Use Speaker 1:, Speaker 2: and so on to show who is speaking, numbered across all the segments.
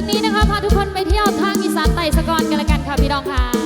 Speaker 1: ชุดนี้นะคะพาทุกคนไปเที่ยวทางอีสานไต่สะกอนกันละกันค่ะพี่ดองค่ะ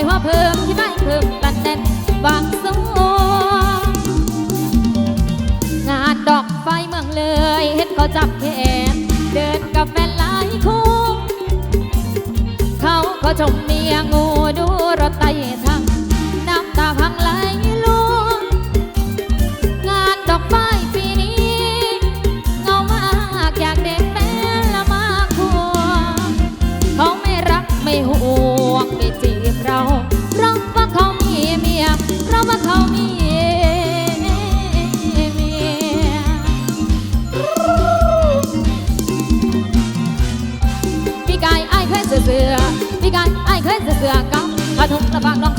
Speaker 1: อยว่าเพิ่มที่ไม่เพิ่มตันแน่นวางสงงานดอกไฟเมืองเลยเห็นเขาจับแขนเดินกับแฟนหลายคู่เขาก็ชมเมียงูดูรถไต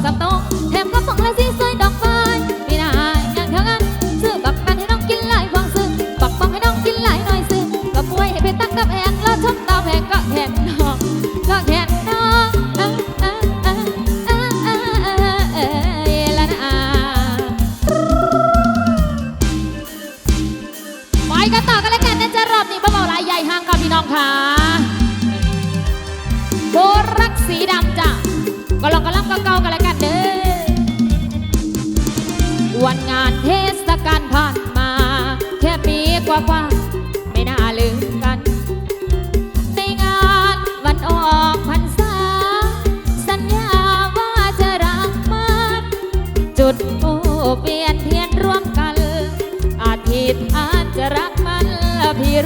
Speaker 1: กับโตแถมกับป๋งและสีสวยดอกไม้ไม่ได้อย่างเท่านั้นซื้อบักกันให้น้องกินหลายฟางซื้อบักฟองให้น้องกินหลายหน่อยซื้อกับป่วยให้ไปตักกับแอ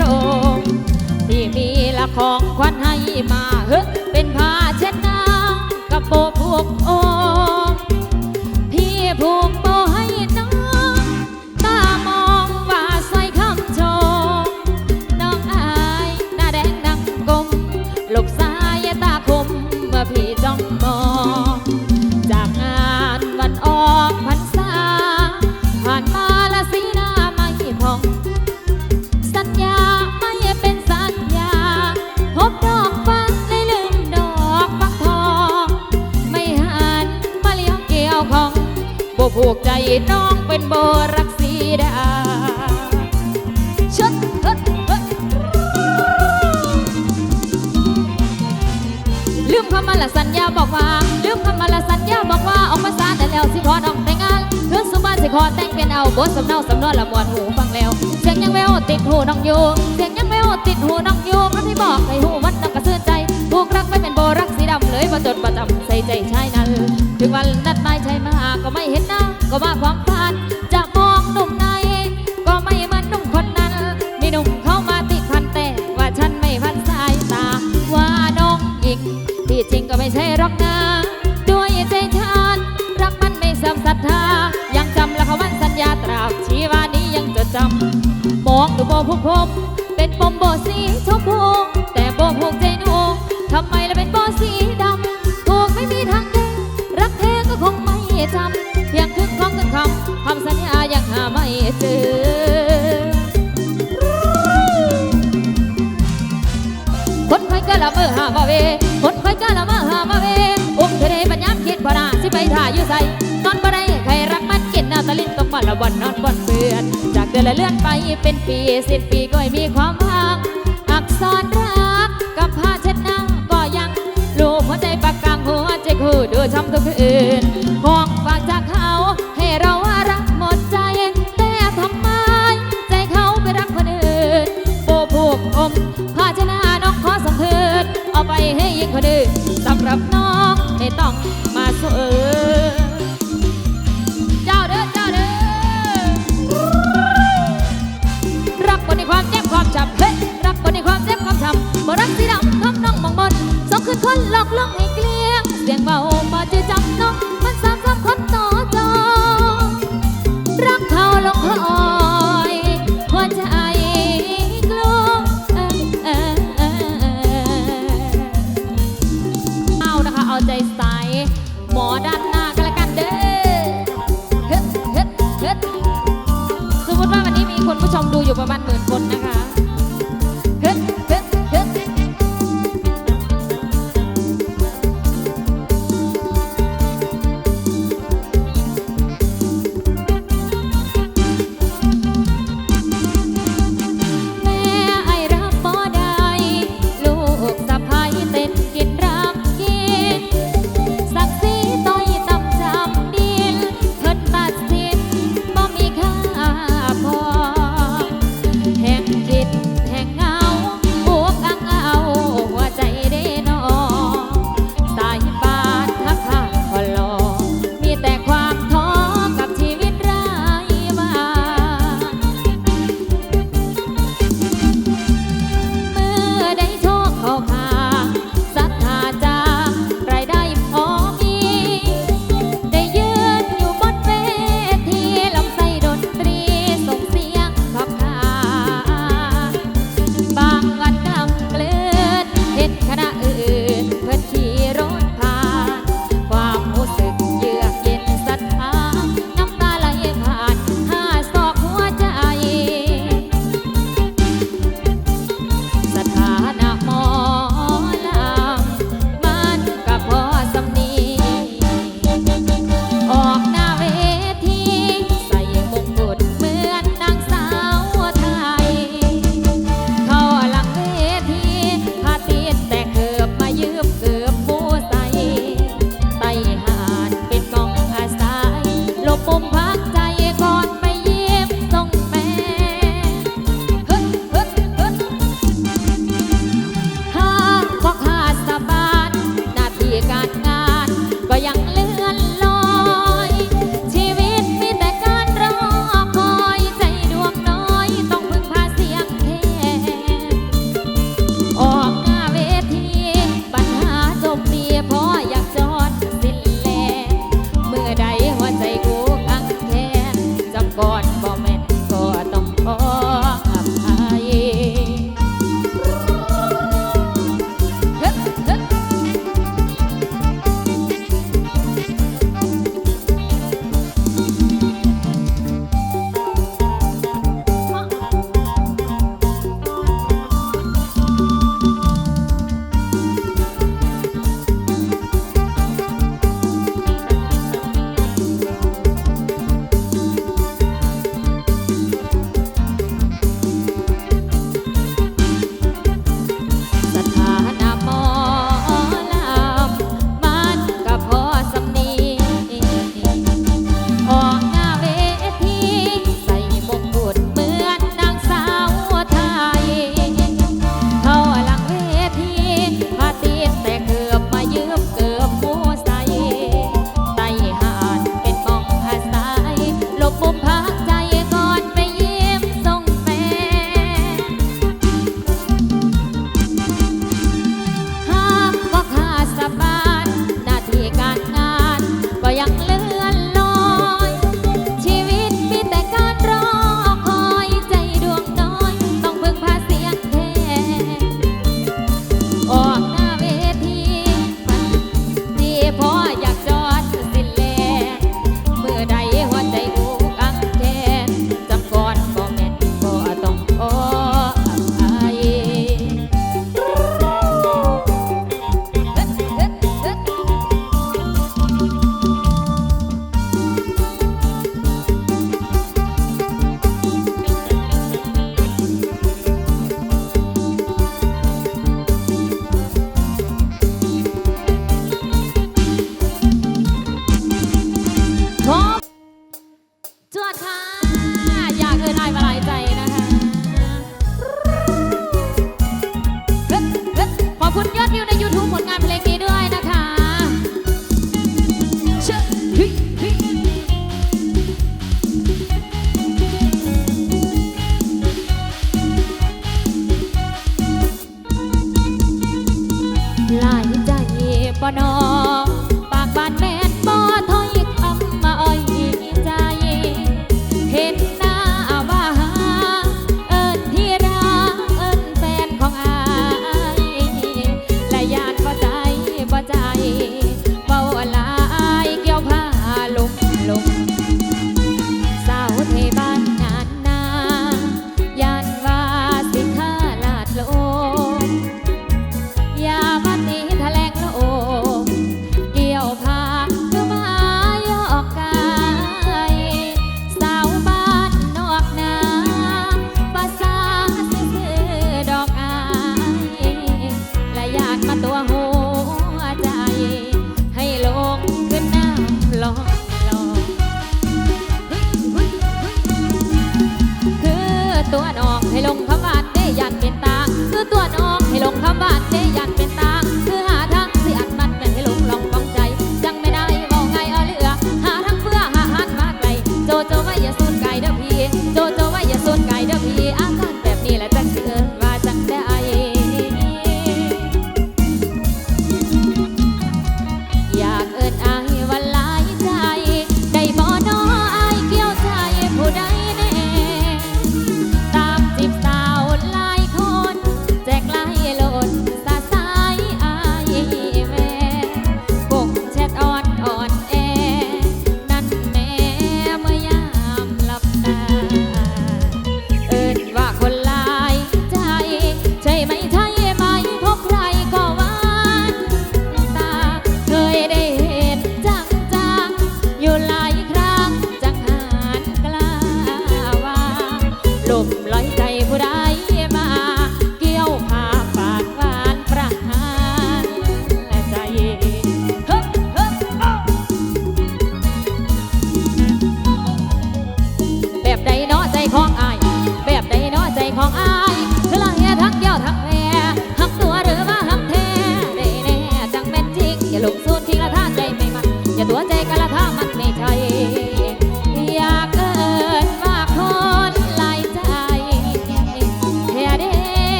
Speaker 1: รงที่มีละของควันให้มาเฮ้เป็นผ้าเช็ดน้ำกับโปพวกโอ น้องเป็นโบรักสีดาชดเฮ็ดฮ็ดลืมคำมาละสัญญาบอกว่า ลืมคำมาละสัญญาบอกว่า ออกมาซาแต่แล้วสิขอน้องแต่งงานคืนสุมานสิขอแต่งเป็นเอาบทสำเนาสำนวนละมวนหูฟังแล้ว เสียงยังแววติดหูน้องอยู่เสียงยังแววติดหูน้องอยู่เพราะที่บอกให้หูมันน้องกระเสือใจผูกรักไม่เป็นโบรักสีดำเลยมาจดประจำใส่ใจชายนั้น ถึงวันนัดหมายชายมาก็ไม่เห็นหน้าก็มาความฝัน อยู่ใส่นอนบ่ได้ใครรักมันกินเอาตะลิ้นต้องมาละบ่อนนอนบ่นเปื่อนจากเดือนละเลื่อนไปเป็นปีสิบปีก็ไม่มีความหวังอักษรรักกับผ้าเช็ดหน้าก็ยังลูหัวใจปากกลางหัวใจคู่ดูช้ำทุกคืนของฝากจากเขาให้เราว่ารักหมดใจแต่ทำไมใจเขาไปรักคนอื่นโบผูกอมผ้าชนะน้องขอสมคืนเอาไปให้ยิงคนอื่นสำหรับน้องไม่ต้อง รักบนในความเจ็บความจำเฮ้รักบนในความเจ็บความจำบ่รักสีดำคำน้องมองมนสองคืนคนหลอกลวงให้เกลี้ยงเสียงเบามาจือจำน้องมันสามสามคนต่อจอรักเขาลงคอ อยู่ประมาณหมื่นคนนะ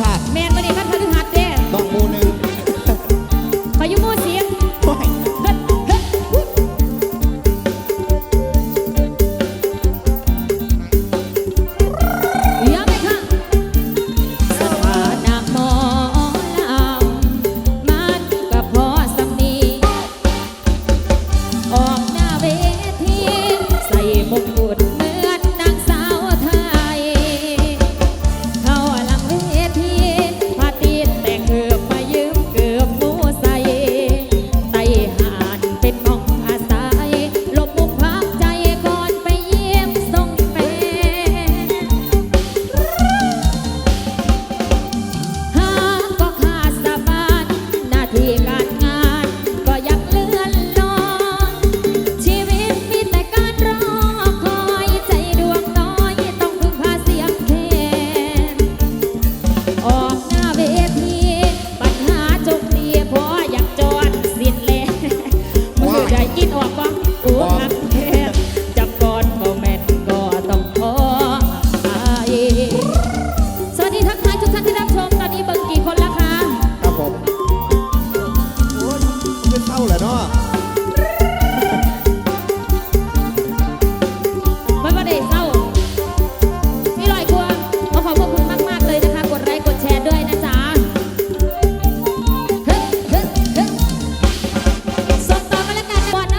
Speaker 1: ชาติแมน